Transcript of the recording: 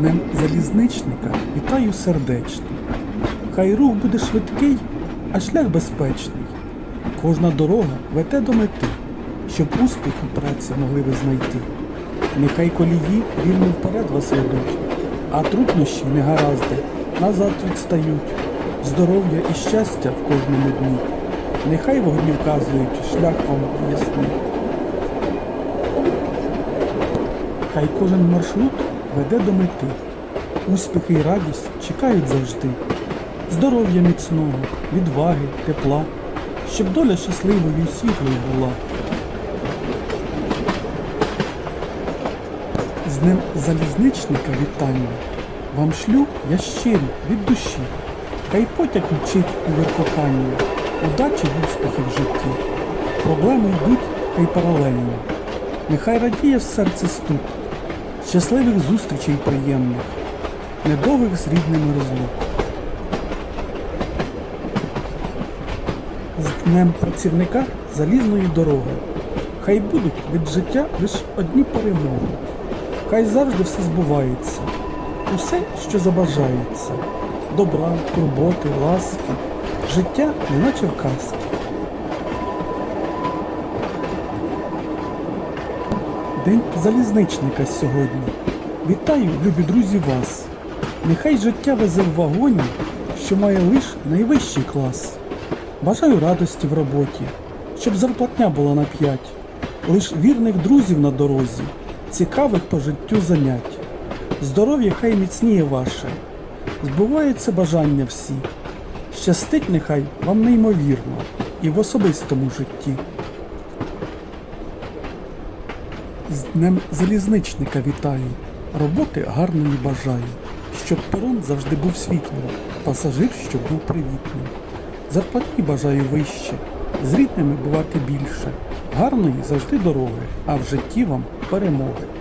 Днем залізничника вітаю сердечно. Хай рух буде швидкий, а шлях безпечний. Кожна дорога веде до мети, щоб успіх у праці могли ви знайти. Нехай колії вільно вперед вас ведуть, а труднощі негаразди назад відстають. Здоров'я і щастя в кожному дні. Нехай вогні вказують шлях вам ясний. Хай кожен маршрут веде до мети. Успіхи і радість чекають завжди. Здоров'я міцного, відваги, тепла, щоб доля щасливою і світлою була. З Днем залізничника вітання. Вам шлю я щирі від душі. Хай потяг мчить у веркотання, удачі й успіхи в житті. Проблеми йдуть хай паралельно. Нехай радіє в серце стук, щасливих зустрічей приємних, недовгих з рідними розлук. З днем працівника залізної дороги. Хай будуть від життя лише одні перемоги. Хай завжди все збувається, усе, що забажається. Добра, турботи, ласки, життя неначе в казки. День залізничника сьогодні. Вітаю, любі друзі, вас. Нехай життя везе в вагоні, що має лиш найвищий клас. Бажаю радості в роботі, щоб зарплатня була на п'ять, лиш вірних друзів на дорозі, цікавих по життю занять. Здоров'я хай міцніє ваше, збуваються бажання всі. Щастить нехай вам неймовірно і в особистому житті. З Днем залізничника вітаю, роботи гарної бажаю, щоб перон завжди був світлим, пасажир, щоб був привітним. Зарплатні бажаю вище, з рідними бувати більше, гарної завжди дороги, а в житті вам перемоги.